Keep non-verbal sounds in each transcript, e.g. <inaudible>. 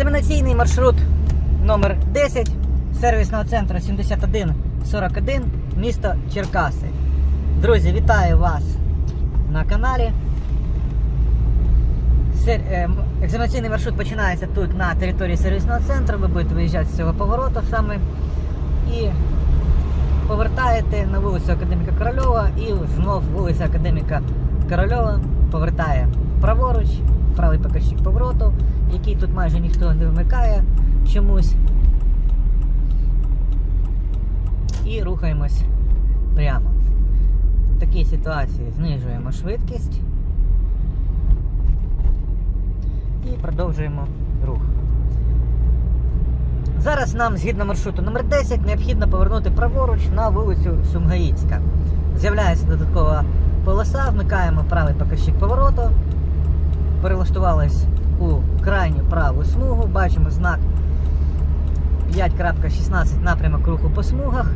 Екзаменаційний маршрут номер 10 сервісного центру 7141, місто Черкаси. Друзі, вітаю вас на каналі. Е, Екзаменаційний маршрут починається тут на території сервісного центру. Ви будете виїжджати з цього повороту саме і повертаєте на вулицю Академіка Корольова і знов вулиця Академіка Корольова повертає праворуч, правий показчик повороту, який тут майже ніхто не вмикає чомусь. І рухаємось прямо. В такій ситуації знижуємо швидкість і продовжуємо рух. Зараз нам, згідно маршруту номер 10 необхідно повернути праворуч на вулицю Сумгаїцька. З'являється додаткова полоса, вмикаємо правий показчик повороту, перелаштувались у крайню праву смугу, бачимо знак 5.16 напрямок руху по смугах.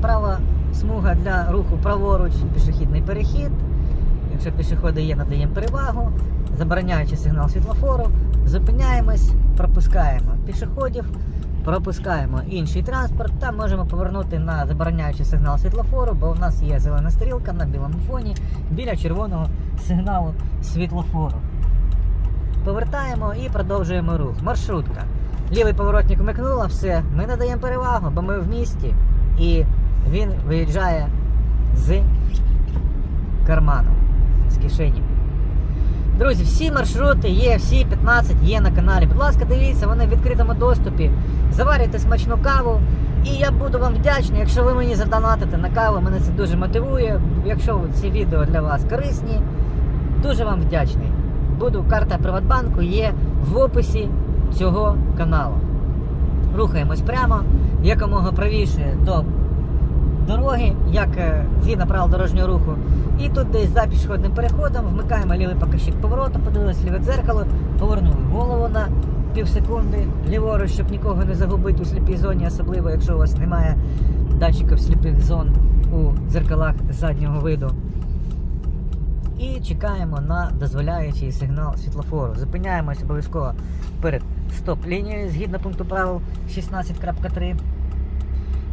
Права смуга для руху праворуч, пішохідний перехід. Якщо пішоходи є, надаємо перевагу, забороняючи сигнал світлофору, зупиняємось, пропускаємо пішоходів, пропускаємо інший транспорт та можемо повернути на забороняючий сигнал світлофору, бо у нас є зелена стрілка на білому фоні біля червоного сигналу світлофору. Повертаємо і продовжуємо рух. Маршрутка. Лівий поворотник вмикнула, все, ми надаємо перевагу, бо ми в місті і він виїжджає з карману, з кишені. Друзі, всі маршрути є, всі 15 є на каналі. Будь ласка, дивіться, вони в відкритому доступі. Заварюйте смачну каву. І я буду вам вдячний, якщо ви мені задонатите на каву, мене це дуже мотивує. Якщо ці відео для вас корисні, дуже вам вдячний. Буду, карта Приватбанку є в описі цього каналу. Рухаємось прямо, якомога правіше до дороги, як е, згідно правил дорожнього руху. І тут десь за пішохідним переходом вмикаємо лівий показчик повороту, подивилися ліве дзеркало, повернули голову на пів секунди ліворуч, щоб нікого не загубити у сліпій зоні, особливо якщо у вас немає датчиків сліпих зон у дзеркалах заднього виду. І чекаємо на дозволяючий сигнал світлофору. Зупиняємось обов'язково перед стоп-лінією згідно пункту правил 16.3.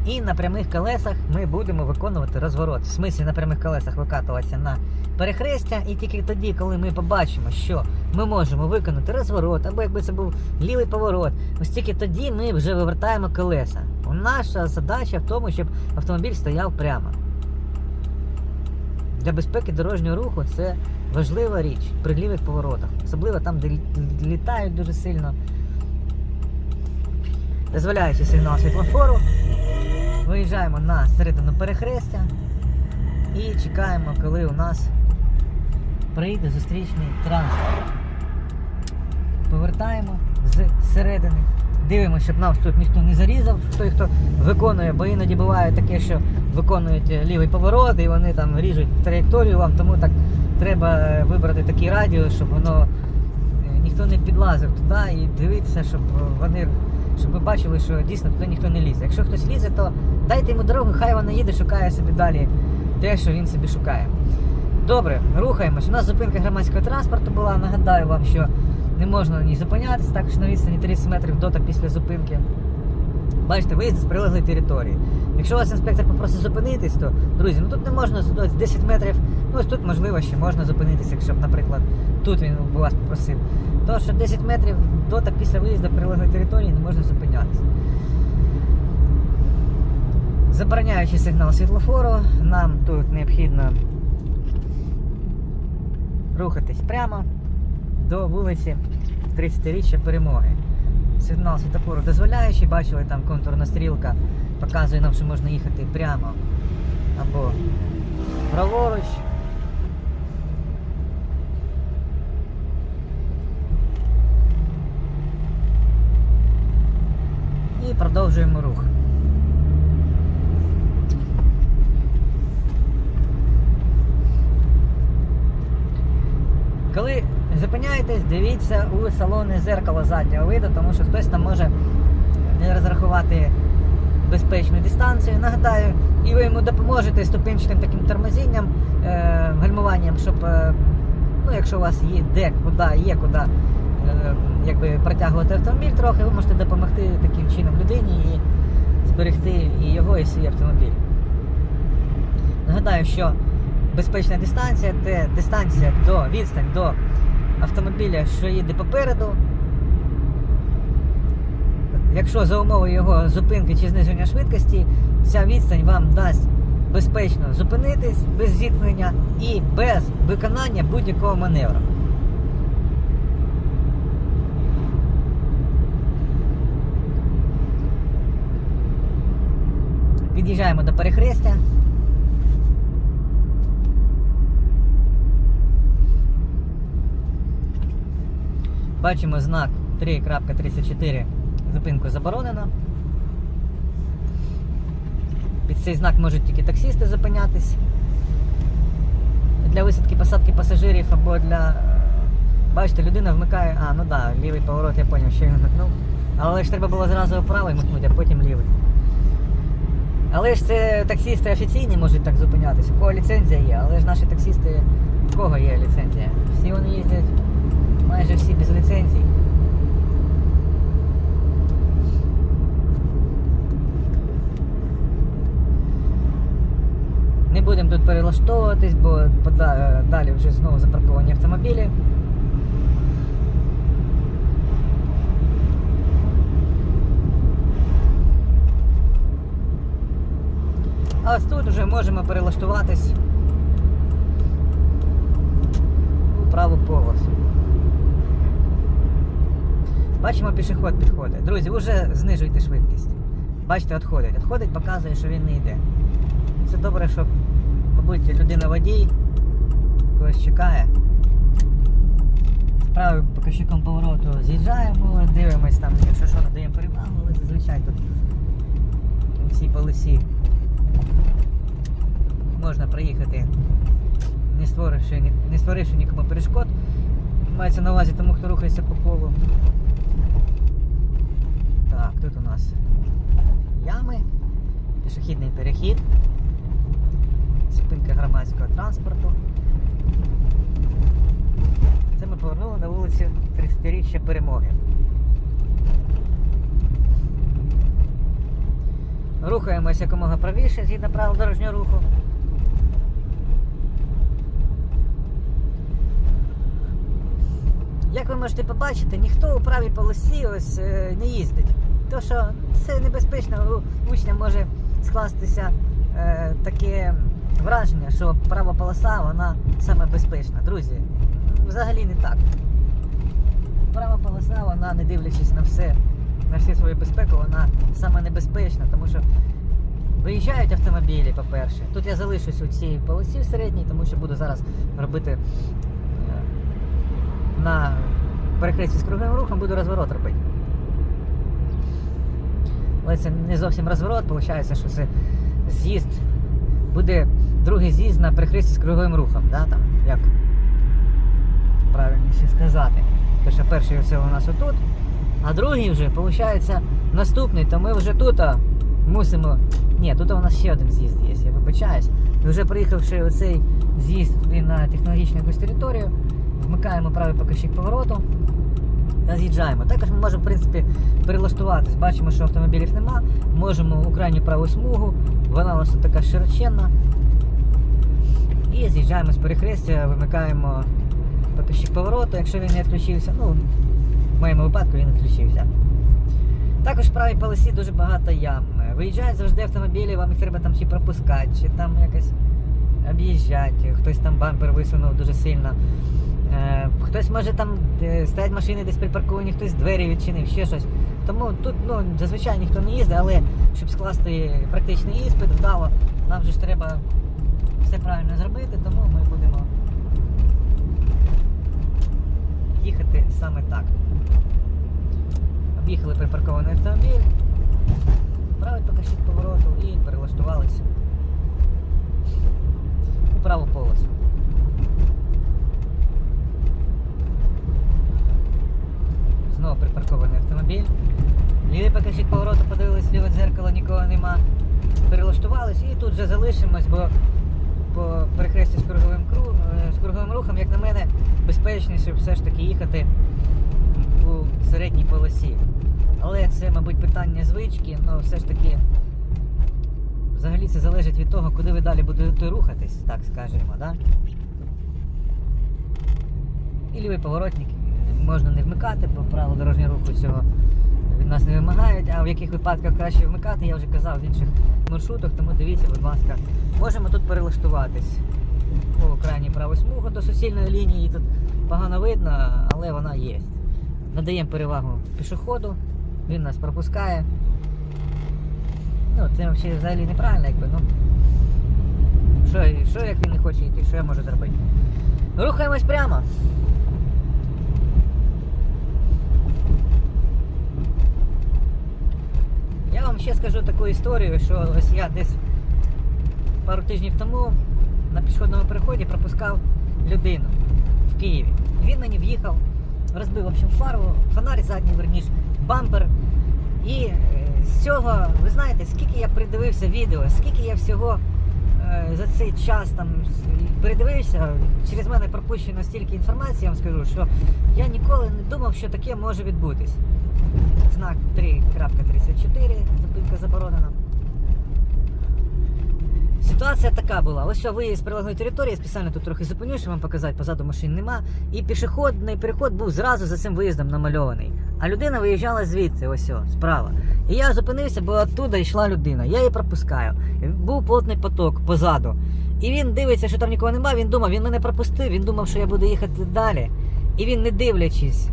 І на прямих колесах ми будемо виконувати розворот. В смислі на прямих колесах викатуватися на перехрестя. І тільки тоді, коли ми побачимо, що ми можемо виконати розворот, або якби це був лівий поворот, ось тільки тоді ми вже вивертаємо колеса. Наша задача в тому, щоб автомобіль стояв прямо. Для безпеки дорожнього руху це важлива річ при лівих поворотах, особливо там, де літають дуже сильно. Дозволяючи сигнал світлофору, виїжджаємо на середину перехрестя і чекаємо, коли у нас прийде зустрічний транспорт. Повертаємо з середини. Дивимося, щоб нам тут ніхто не зарізав, той, хто виконує, бо іноді буває таке, що виконують е, лівий поворот і вони там ріжуть траєкторію вам, тому так треба е, вибрати такий радіус, щоб воно е, ніхто не підлазив туди і дивитися, щоб вони щоб ви бачили, що дійсно туди ніхто не лізе. Якщо хтось лізе, то дайте йому дорогу, хай вона їде, шукає собі далі те, що він собі шукає. Добре, рухаємось. У нас зупинка громадського транспорту була. Нагадаю вам, що не можна ні зупинятися, також на відстані 30 метрів до та після зупинки. Бачите, виїзд з прилеглої території. Якщо вас інспектор попросить зупинитись, то, друзі, ну тут не можна ось 10 метрів, ну ось тут можливо ще можна зупинитися, якщо б, наприклад, тут він б вас попросив. То що 10 метрів до та після виїзду прилеглої території не можна зупинятися. Забороняючи сигнал світлофору, нам тут необхідно рухатись прямо до вулиці 30-річчя перемоги. Сигнал світлофору дозволяючий, бачили там контурна стрілка, показує нам, що можна їхати прямо або праворуч. І продовжуємо рух. Коли зупиняєтесь, дивіться у салони зеркало заднього виду, тому що хтось там може не розрахувати безпечну дистанцію. Нагадаю, і ви йому допоможете ступенчатим таким тормозінням, е, гальмуванням, щоб, е, ну, якщо у вас є де, куди, є куди е, якби протягувати автомобіль трохи, ви можете допомогти таким чином людині і зберегти і його, і свій автомобіль. Нагадаю, що безпечна дистанція це дистанція до відстань до автомобіля, що їде попереду. Якщо за умови його зупинки чи зниження швидкості, ця відстань вам дасть безпечно зупинитись без зіткнення і без виконання будь-якого маневру. Під'їжджаємо до перехрестя. Бачимо знак 3.34 зупинку заборонено. Під цей знак можуть тільки таксісти зупинятись. Для висадки посадки пасажирів або для. Бачите, людина вмикає. А, ну так, да, лівий поворот, я зрозумів, що він вмикнув. Але ж треба було зразу правий вмикнути, а потім лівий. Але ж це таксісти офіційні можуть так зупинятися. У кого ліцензія є, але ж наші таксісти, у кого є ліцензія? Всі вони їздять майже всі без ліцензій. Не будемо тут перелаштовуватись, бо далі вже знову запарковані автомобілі. А ось тут вже можемо перелаштуватись у праву полосу. Бачимо, пішоход підходить. Друзі, вже знижуйте швидкість. Бачите, відходить. Відходить, показує, що він не йде. Це добре, що, мабуть, людина водій когось чекає. Правим показчиком повороту з'їжджаємо, дивимось там, якщо що, надаємо перевагу, але зазвичай тут у цій полосі можна проїхати, не створивши, не створивши нікому перешкод. Мається на увазі тому, хто рухається по колу. Так, тут у нас ями, пішохідний перехід, зупинка громадського транспорту. Це ми повернули на вулицю 30-річчя перемоги. Рухаємося якомога правіше згідно правил дорожнього руху. Як ви можете побачити, ніхто у правій полосі ось е, не їздить. То що це небезпечно, у учня може скластися е, таке враження, що права полоса вона саме безпечна. Друзі, взагалі не так. Права полоса, вона, не дивлячись на все, на всю свою безпеку, вона саме небезпечна, тому що виїжджають автомобілі, по-перше. Тут я залишусь у цій полосі середній, тому що буду зараз робити е, на перехресті з круговим рухом, буду розворот робити. Але це не зовсім розворот, виходить, що це з'їзд. Буде другий з'їзд на перехресті з круговим рухом, да, там, як правильніше сказати. Тому що перший це у нас отут, а другий вже, виходить, наступний, то ми вже тут мусимо. Ні, тут у нас ще один з'їзд є, я вибачаюсь. І вже приїхавши оцей з'їзд туди на технологічну якусь територію, вмикаємо правий показчик повороту та. Також ми можемо, в принципі, перелаштуватись. Бачимо, що автомобілів нема. Можемо у крайню праву смугу, вона у нас така широченна. І з'їжджаємо з перехрестя, вимикаємо показчик повороту, якщо він не відключився. Ну, в моєму випадку він відключився. Також в правій полосі дуже багато ям. Виїжджають завжди автомобілі, вам їх треба там чи пропускати, чи там якось об'їжджати. Хтось там бампер висунув дуже сильно. Е, Хтось може там стоять машини десь припарковані, хтось двері відчинив, ще щось. Тому тут ну, зазвичай ніхто не їздить, але щоб скласти практичний іспит вдало, нам же ж треба все правильно зробити, тому ми будемо їхати саме так. Об'їхали припаркований автомобіль, правий покажіть повороту і перелаштувалися у праву полосу. Знову припаркований автомобіль. Лівий покажіть повороту, подивились, ліве дзеркало, нікого нема. Перелаштувались і тут вже залишимось, бо по перехресті з круговим, кру... е, з круговим рухом, як на мене, безпечніше все ж таки їхати в середній полосі. Але це, мабуть, питання звички, але все ж таки. Взагалі це залежить від того, куди ви далі будете рухатись, так скажемо, да? І лівий поворотник можна не вмикати, бо правила дорожнього руху цього від нас не вимагають, а в яких випадках краще вмикати, я вже казав в інших маршрутах, тому дивіться, будь ласка. Можемо тут перелаштуватись по крайній праву смугу до суцільної лінії, тут погано видно, але вона є. Надаємо перевагу пішоходу, він нас пропускає. Ну, це взагалі, неправильно, якби, ну. Що, що як він не хоче йти, що я можу зробити? Рухаємось прямо. Я вам ще скажу таку історію, що ось я десь пару тижнів тому на пішохідному переході пропускав людину в Києві. Він мені в'їхав, розбив в общем, фару, фонарь задній, верніше, бампер. І е, з цього, ви знаєте, скільки я придивився відео, скільки я всього е, за цей час там передивився, через мене пропущено стільки інформації, я вам скажу, що я ніколи не думав, що таке може відбутись. Знак 3.34, зупинка заборонена. Ситуація така була. Ось виїзд з прилеглої території, я спеціально тут трохи зупиню, щоб вам показати, позаду машин нема. І пішохідний переход був зразу за цим виїздом намальований. А людина виїжджала звідси, ось о, справа. І я зупинився, бо оттуда йшла людина. Я її пропускаю. Був плотний поток позаду. І він дивиться, що там нікого немає, він думав, він мене пропустив, він думав, що я буду їхати далі. І він, не дивлячись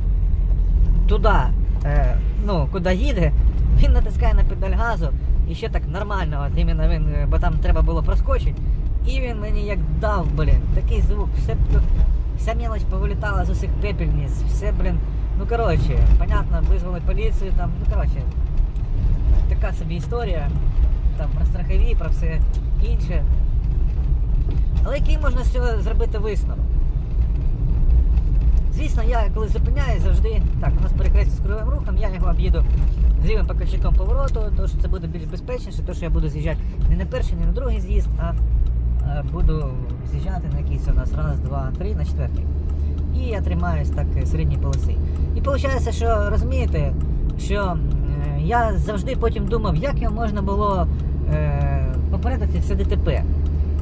туди, е, ну, куди їде, <laughs> він натискає на педаль газу і ще так нормально, от іменно він, е, бо там треба було проскочити. І він мені як дав, блін, такий звук, все, вся мелочь повилітала з усіх пепельниць, все, блін, ну коротше, понятно, визвали поліцію, там, ну коротше, така собі історія, там про страхові, про все інше. Але який можна з цього зробити висновок? Звісно, я коли зупиняюсь завжди. Так, у нас перехрестя з кривим рухом, я його об'їду з лівим покажчиком повороту, тому що це буде більш безпечніше, тому що я буду з'їжджати не на перший, не на другий з'їзд, а е, буду з'їжджати на якийсь у нас раз, два, три, на четвертий. І я тримаюсь так е, середньої полоси. І виходить, що розумієте, що е, я завжди потім думав, як його можна було попередити це ДТП.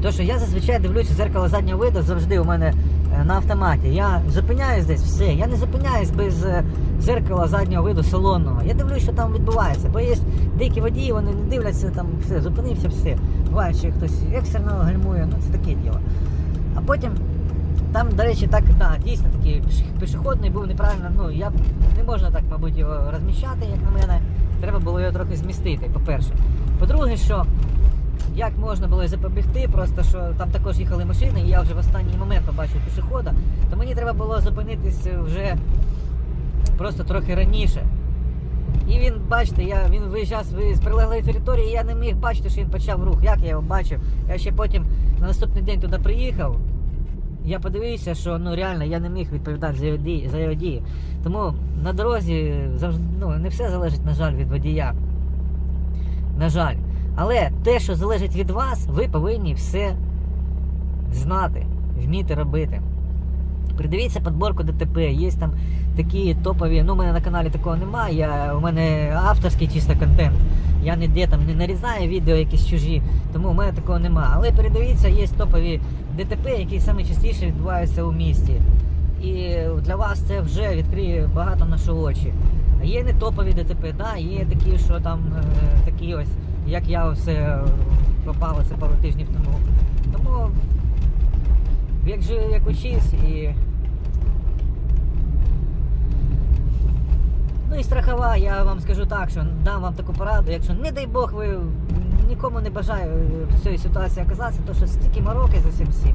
Тому що я зазвичай дивлюся зеркало заднього виду завжди у мене е, на автоматі. Я зупиняюсь десь, все. Я не зупиняюсь без е, зеркала заднього виду салонного. Я дивлюсь, що там відбувається. Бо є деякі водії, вони не дивляться, там все, зупинився, все. Буває, що хтось екстерно гальмує, ну це таке діло. А потім там, до речі, так, да, дійсно такий піш- пішохідний був неправильно. Ну, я не можна так, мабуть, його розміщати, як на мене. Треба було його трохи змістити, по-перше. По-друге, що як можна було запобігти, просто що там також їхали машини, і я вже в останній момент побачив пішохода, то мені треба було зупинитись вже просто трохи раніше. І він, бачите, я, він виїжджав з- прилеглої території, і я не міг бачити, що він почав рух. Як я його бачив? Я ще потім на наступний день туди приїхав. Я подивився, що ну реально я не міг відповідати за його дії, за його дії. Тому на дорозі завжди ну, не все залежить, на жаль, від водія. На жаль. Але те, що залежить від вас, ви повинні все знати, вміти робити. Придивіться підборку ДТП, є там такі топові. Ну, у мене на каналі такого немає. Я, у мене авторський чисто контент. Я ніде там не нарізаю відео якісь чужі, тому у мене такого немає. Але передивіться, є топові ДТП, які саме частіше відбуваються у місті. І для вас це вже відкриє багато на очі. А Є не топові ДТП, да, є такі, що там е, такі ось, як я все е, це пару тижнів тому. Тому як же як учись і. Ну і страхова, я вам скажу так, що дам вам таку пораду, якщо, не дай Бог, ви нікому не бажаю в цій ситуації оказатися, то що стільки мороки за всім всім.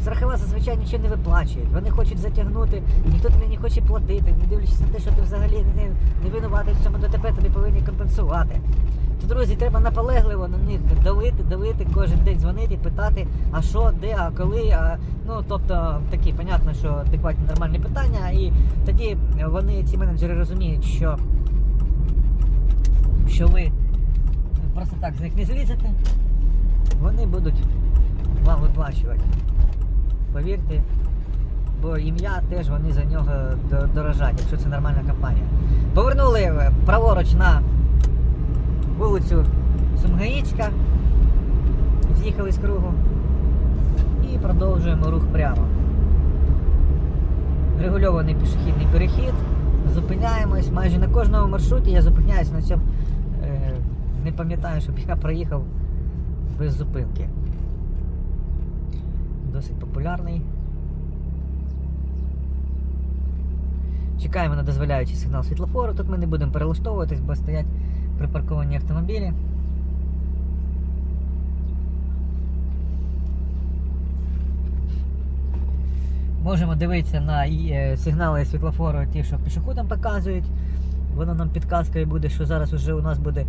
Страхова зазвичай нічого не виплачує. Вони хочуть затягнути, ніхто тобі не хоче платити, не дивлячись на те, що ти взагалі не, не винуватий в цьому ДТП, тобі повинні компенсувати. То, друзі, треба наполегливо на них давити, давити, кожен день дзвонити, питати, а що, де, а коли. А, ну, тобто, такі, понятно, що адекватні нормальні питання, і тоді вони, ці менеджери, розуміють, що, що ви просто так з них не злізете, вони будуть вам виплачувати. Повірте, бо ім'я теж вони за нього до- дорожать, якщо це нормальна компанія. Повернули е, праворуч на вулицю Сумгаїцька, з'їхали з кругу і продовжуємо рух прямо. Регульований пішохідний перехід, зупиняємось. Майже на кожному маршруті я зупиняюсь на цьому. Е, не пам'ятаю, щоб я проїхав без зупинки. Досить популярний. Чекаємо на дозволяючий сигнал світлофору. Тут ми не будемо перелаштовуватись, бо стоять припарковані автомобілі. Можемо дивитися на е, сигнали світлофору, ті, що пішоходам показують. Воно нам підказкою буде, що зараз вже у нас буде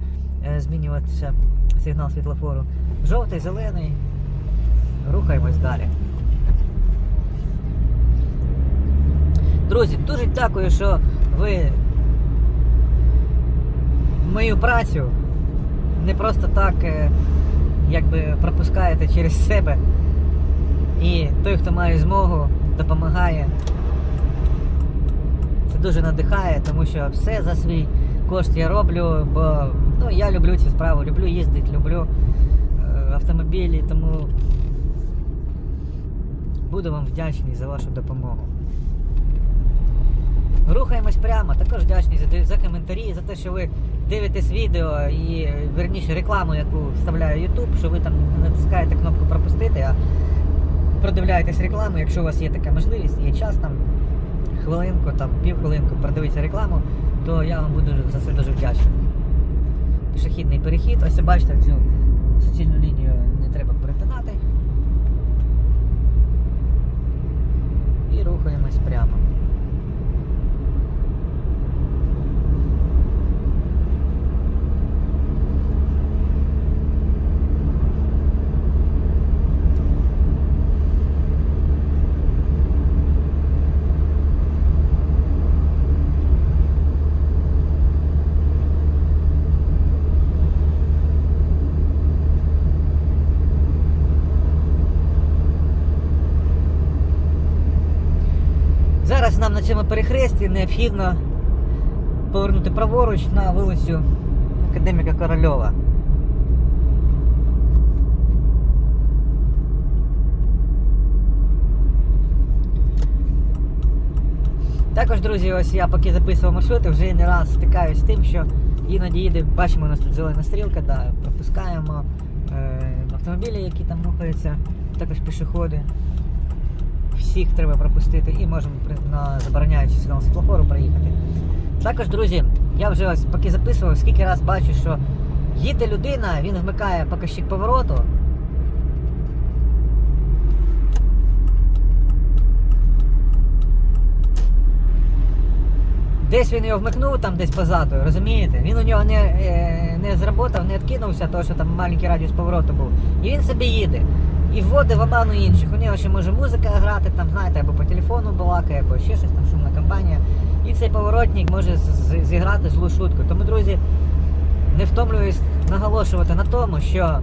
е, змінюватися сигнал світлофору. Жовтий, зелений. Рухаємось далі. Друзі, дуже дякую, що ви мою працю не просто так е, якби пропускаєте через себе. І той, хто має змогу, допомагає. Це дуже надихає, тому що все за свій кошт я роблю, бо ну, я люблю цю справу, люблю їздити, люблю е, автомобілі, тому буду вам вдячний за вашу допомогу. Рухаємось прямо, також вдячний за, за коментарі, за те, що ви дивитесь відео і верніше рекламу, яку вставляє YouTube, що ви там натискаєте кнопку пропустити, а продивляєтесь рекламу, якщо у вас є така можливість, є час там, хвилинку, там, півхвилинку продивитися рекламу, то я вам буду за це дуже вдячний. Пішохідний перехід, ось бачите цю суцільну лінію не треба перетинати. І рухаємось прямо. Зараз нам на цьому перехресті необхідно повернути праворуч на вулицю Академіка Корольова. Також, друзі, ось я поки записував маршрути, вже не раз стикаюсь з тим, що іноді їде, бачимо, у нас тут зелена стрілка, да, пропускаємо е, автомобілі, які там рухаються, також пішоходи всіх треба пропустити і можемо на забороняючий сигнал світлофору проїхати. Також, друзі, я вже ось поки записував, скільки раз бачу, що їде людина, він вмикає показчик повороту. Десь він його вмикнув там десь позаду, розумієте? Він у нього не, е, не зработав, не відкинувся, тому що там маленький радіус повороту був. І він собі їде. І вводить в оману інших. У нього ще може музика грати, там, знаєте, або по телефону балакає, або ще щось там шумна компанія. І цей поворотник може зіграти злу шутку. Тому, друзі, не втомлююсь наголошувати на тому, що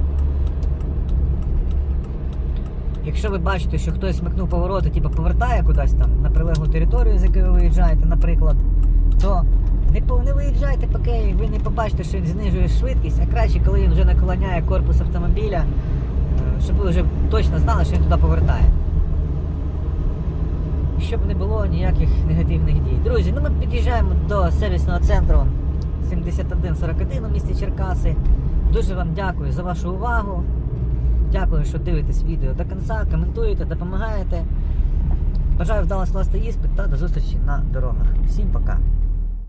якщо ви бачите, що хтось смикнув повороти, типу повертає кудись там на прилеглу територію, з якої ви виїжджаєте, наприклад, то не, виїжджайте, поки ви не побачите, що він знижує швидкість, а краще, коли він вже наклоняє корпус автомобіля, щоб вже точно знали, що він туди повертає. Щоб не було ніяких негативних дій. Друзі, ну ми під'їжджаємо до сервісного центру 7141 у місті Черкаси. Дуже вам дякую за вашу увагу. Дякую, що дивитесь відео до кінця, коментуєте, допомагаєте. Бажаю вдало скласти іспит та до зустрічі на дорогах. Всім пока!